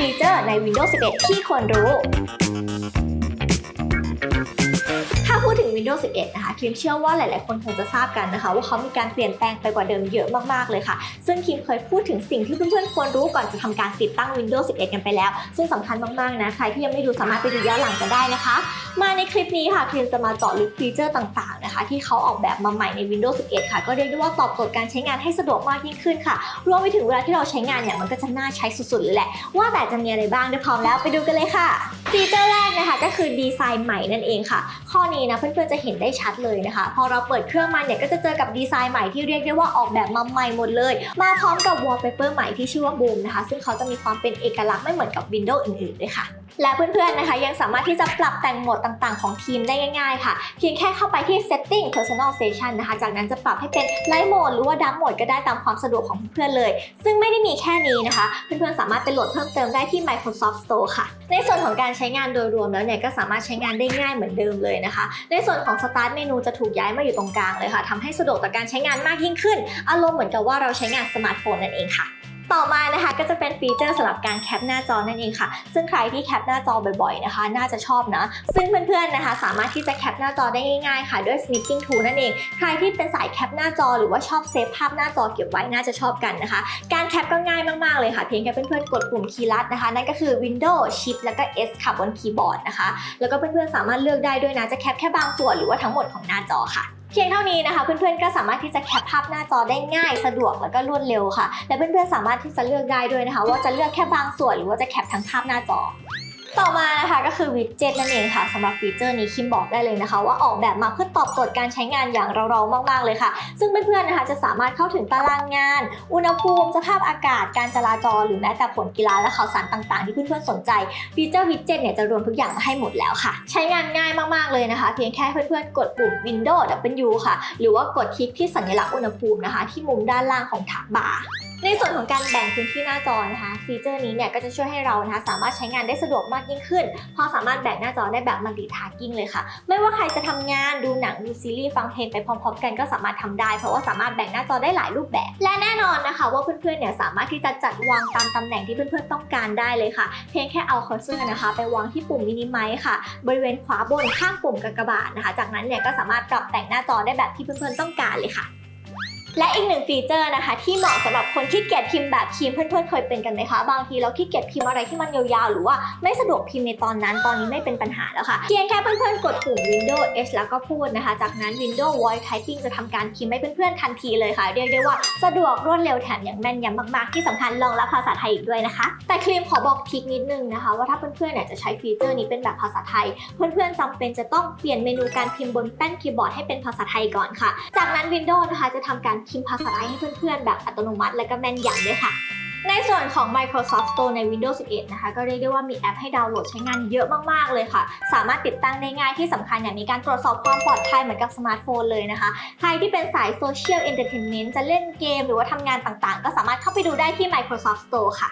ฟีเจอร์ใน Windows 11 ที่ควรรู้ ถ้าพูดถึง Windows 11 นะคะคิมเชื่อว่าหลายๆ คนคงจะทราบกันนะคะ ว่าเขามีการเปลี่ยนแปลงไปกว่าเดิมเยอะมากๆ เลยค่ะ ซึ่งคิมเคยพูดถึงสิ่งที่เพื่อนๆ ควรรู้ก่อนจะทำการติดตั้ง Windows 11 กันไปแล้ว ซึ่งสำคัญมากๆ นะ ใครที่ยังไม่ดูสามารถไปดูย้อนหลังกันได้นะคะ มาในคลิปนี้ค่ะคิมจะมาเจาะลึกฟีเจอร์ต่างๆ นะคะที่เขาออกแบบมาใหม่ใน Windows 11 ค่ะ ก็เรียกได้ว่าตอบโจทย์การใช้งานให้สะดวกมากยิ่งขึ้นค่ะ รวมไปถึงเวลาที่เราใช้งานเนี่ยมันก็จะน่าใช้สุดๆเลยแหละ ว่าแต่จะมีอะไรบ้างเดี๋ยวพร้อมแล้วไปดูกันเลยค่ะฟีเจอร์แรกนะคะก็คือดีไซน์ใหม่นั่นเองค่ะ ข้อนี้นะเพื่อนๆจะเห็นได้ชัดเลยนะคะ พอเราเปิดเครื่องมาเนี่ยก็จะเจอกับดีไซน์ใหม่ที่เรียกได้ว่าออกแบบมาใหม่หมดเลย มาพร้อมกับ wallpaper ใหม่ที่ชื่อว่า Boom นะคะ ซึ่งเขาจะมีความเป็นเอกลักษณ์ไม่เหมือนกับ Windows อื่นๆด้วยค่ะ และเพื่อนๆนะคะ ยังสามารถที่จะปรับแต่งโหมดต่างๆ ของทีมได้ง่าย ๆ ค่ะ เพียงแค่เข้าไปที่ setting personal station นะคะ จากนั้นจะปรับให้เป็น light mode หรือว่า dark mode ก็ได้ตามความสะดวกของเพื่อนๆเลย ซึ่งไม่ได้มีแค่นี้นะคะ เพื่อนๆสามารถไปโหลดเพิ่มเติมได้ที่ Microsoft Store ค่ะ ในส่วนของการใช้งานโดยรวมแล้วเนี่ยก็สามารถใช้งานได้ง่ายเหมือนเดิมเลยนะคะ ในส่วนของ Start เมนูจะถูกย้ายมาอยู่ตรงกลางเลยค่ะทำให้สะดวกต่อการใช้งานมากยิ่งขึ้น อารมณ์เหมือนกับว่าเราใช้งานสมาร์ทโฟนนั่นเองค่ะ ต่อมานะคะก็จะเป็นฟีเจอร์สำหรับการแคปหน้าจอนั่นเองค่ะ ซึ่งใครที่แคปหน้าจอบ่อยๆนะคะ น่าจะชอบนะ ซึ่งเพื่อนๆนะคะ สามารถที่จะแคปหน้าจอได้ง่ายๆค่ะด้วย snipping tool นั่นเอง ใครที่เป็นสายแคปหน้าจอหรือว่าชอบเซฟภาพหน้าจอเก็บไว้น่าจะชอบกันนะคะ การแคปก็ง่ายมากๆเลยค่ะ เพียงแค่เพื่อนๆกดปุ่มคีย์ลัดนะคะ นั่นก็คือ Windows Shift แล้วก็ S ค่ะบนคีย์บอร์ดนะคะ แล้วก็เพื่อนๆสามารถเลือกได้ด้วยนะจะแคปแค่บางส่วนหรือว่าทั้งหมดของหน้าจอค่ะ เพียงเท่านี้นะคะเพื่อนๆก็สามารถที่จะแคปภาพหน้าจอได้ง่ายสะดวกแล้วก็รวดเร็วค่ะ และเพื่อนๆสามารถที่จะเลือกได้ด้วยนะคะ ว่าจะเลือกแค่บางส่วนหรือว่าจะแคปทั้งภาพหน้าจอ ต่อมานะคะก็คือวิดเจ็ตนั่นเองค่ะสำหรับฟีเจอร์นี้คิมบอกได้เลยนะคะ ว่าออกแบบมาเพื่อตอบโจทย์การใช้งานอย่างเราๆมากๆเลยค่ะ ซึ่งเพื่อนๆนะคะจะสามารถเข้าถึงตารางงาน อุณหภูมิสภาพอากาศการจราจร หรือแม้แต่ผลกีฬาและข่าวสารต่างๆ ที่เพื่อนๆสนใจฟีเจอร์วิดเจ็ตเนี่ยจะรวมทุกอย่างมาให้หมดแล้วค่ะ ใช้งานง่ายมากๆเลยนะคะ เพียงแค่เพื่อนๆกดปุ่ม Windows W ค่ะ หรือว่ากดคลิกที่สัญลักษณ์อุณหภูมินะคะ ที่มุมด้านล่างของถักบาร์ ในส่วนของการแบ่งพื้นที่หน้าจอนะคะฟีเจอร์นี้เนี่ยก็จะช่วยให้เรานะคะสามารถใช้งานได้สะดวกมากยิ่งขึ้นเพอสามารถแบ่งหน้าจอได้แบบมัลติทาร์กิ้งเลยค่ะ ไม่ว่าใครจะทำงานดูหนังดูซีรีส์ฟังเพลงไปพร้อมๆ กันก็สามารถทำได้ เพราะว่าสามารถแบ่งหน้าจอได้หลายรูปแบบ และแน่นอนนะคะ ว่าเพื่อนๆเนี่ยสามารถที่จะจัดวางตามตำแหน่งที่เพื่อนๆต้องการได้เลยค่ะ เพียงแค่เอาเคอร์เซอร์นะคะ ไปวางที่ปุ่มมินิไมค์ค่ะ บริเวณขวาบนข้างปุ่มกากบาทนะคะ จากนั้นเนี่ยก็สามารถปรับแต่งหน้าจอได้แบบที่เพื่อนๆต้องการเลยค่ะ และอีกหนึ่งฟีเจอร์นะคะ ที่เหมาะสำหรับคนที่เกียจพิมพ์แบบคีมเพื่อนๆเคยเป็นกันไหมคะ บางทีเราขี้เกียจพิมพ์อะไรที่มันยาวๆ หรือว่าไม่สะดวกพิมพ์ในตอนนั้น ตอนนี้ไม่เป็นปัญหาแล้วค่ะ เพียงแค่เพื่อนๆ กดปุ่ม Windows H แล้วก็พูดนะคะ จากนั้น Windows Voice Typing จะทำการพิมพ์ให้เพื่อนๆทันทีเลยค่ะ เรียกได้ว่าสะดวกรวดเร็วแถมยังแม่นยำมากๆ ที่สำคัญรองรับภาษาไทยอีกด้วยนะคะ แต่ครีมขอบอกทิกนิดนึงนะคะ ว่าถ้าเพื่อนๆเนี่ยจะใช้ฟีเจอร์นี้เป็นแบบภาษาไทย เพื่อนๆจำเป็นจะต้องเปลี่ยนเมนูการพิมพ์บนแป้นคีย์บอร์ดให้เป็นภาษาไทยก่อนค่ะ จากนั้น Windows นะคะจะทำการพิมพ์ภาษาไทยให้เพื่อนๆ แบบอัตโนมัติและก็แม่นยำด้วยค่ะ ในส่วนของ Microsoft Store ใน Windows 11 นะคะ ก็เรียกได้ว่ามีแอปให้ดาวน์โหลดใช้งานเยอะมากๆเลยค่ะ สามารถติดตั้งได้ง่ายที่สำคัญอย่างมีการตรวจสอบความปลอดภัยเหมือนกับสมาร์ทโฟนเลยนะคะ ใครที่เป็นสายโซเชียลเอนเตอร์เทนเมนต์จะเล่นเกม หรือว่าทำงานต่างๆ ก็สามารถเข้าไปดูได้ที่ Microsoft Store ค่ะ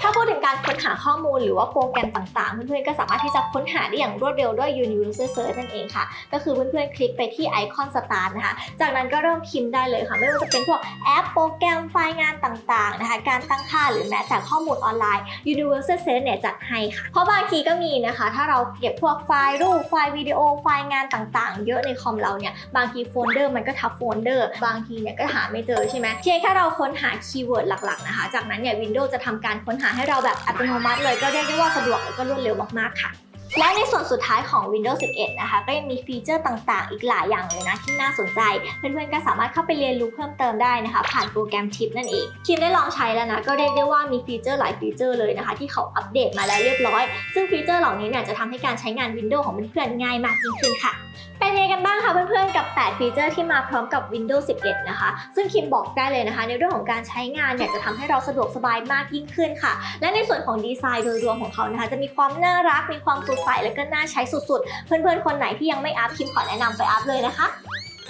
ถ้าพูดถึงการค้นหาข้อมูลหรือว่าโปรแกรมต่างๆ เพื่อนๆก็สามารถที่จะค้นหาได้อย่างรวดเร็วด้วย Universal Search นั่นเองค่ะ ก็คือเพื่อนๆคลิกไปที่ไอคอน Start นะคะ จากนั้นก็เริ่มพิมพ์ได้เลยค่ะ ไม่ว่าจะเป็นพวกแอปโปรแกรมไฟล์งานต่างๆนะคะ การตั้งค่าหรือแม้แต่ข้อมูลออนไลน์ Universal Search เนี่ยจัดให้ค่ะ เพราะบางทีก็มีนะคะ ถ้าเราเก็บพวกไฟล์รูปไฟล์วิดีโอไฟล์งานต่างๆ เยอะในคอมเราเนี่ย บางทีโฟลเดอร์มันก็ทับโฟลเดอร์ บางทีเนี่ยก็หาไม่เจอใช่ไหมเพียงแค่เราค้นหาคีย์เวิร์ดหลักๆนะคะ จากนั้นเนี่ย Windows จะทำการค้นหาให้เราแบบอัตโนมัติเลยก็เรียกได้ว่าสะดวกแล้วก็รวดเร็วมากๆค่ะ และในส่วนสุดท้ายของ Windows 11 นะคะ ก็ยังมีฟีเจอร์ต่างๆ อีกหลายอย่างเลยนะ ที่น่าสนใจ เพื่อนๆ ก็สามารถเข้าไปเรียนรู้เพิ่มเติมได้นะคะ ผ่านโปรแกรมทิปนั่นเองคิมได้ลองใช้แล้วนะ ก็เรียกได้ว่ามีฟีเจอร์หลายฟีเจอร์เลยนะคะ ที่เขาอัปเดตมาแล้วเรียบร้อย ซึ่งฟีเจอร์เหล่านี้เนี่ยจะทำให้การใช้งาน Windows ของเพื่อนๆ ง่ายมากยิ่งขึ้นค่ะ เป็นยังไงกันบ้างคะเพื่อนๆ กับ 8 ฟีเจอร์ที่มาพร้อมกับ Windows 11 นะคะ ซึ่งคิมบอกได้เลยนะคะ ในเรื่องของการใช้งานเนี่ยจะทำให้เราสะดวกสบายมากยิ่งขึ้นค่ะ และในส่วนของดีไซน์โดยรวมของเขานะคะ จะมีความน่ารัก มีความสดใสและก็น่าใช้สุดๆ เพื่อนๆ คนไหนที่ยังไม่อัพคิมขอแนะนำไปอัพเลยนะคะ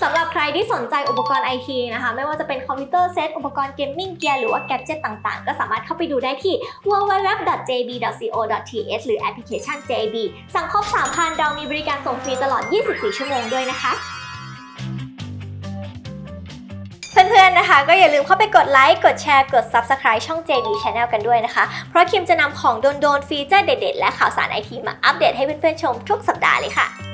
สำหรับใครที่สนใจอุปกรณ์ไอทีนะคะ ไม่ว่าจะเป็นคอมพิวเตอร์เซตอุปกรณ์เกมมิ่งเกียร์หรือว่าแกดเจิตต่างๆ ก็สามารถเข้าไปดูได้ที่ www.jb.co.th หรือแอปพลิเคชัน JB สั่งครบ 3,000 เรามีบริการส่งฟรีตลอด 24 ชั่วโมงด้วยนะคะ เพื่อนๆนะคะ ก็อย่าลืมเข้าไปกดไลค์กดแชร์กด Subscribe ช่อง JD Channel กันด้วยนะคะ เพราะคิมจะนำของโดนๆฟีเจอร์เด็ดๆ และข่าวสารไอทีมาอัปเดตให้เพื่อนๆชมทุกสัปดาห์เลยค่ะ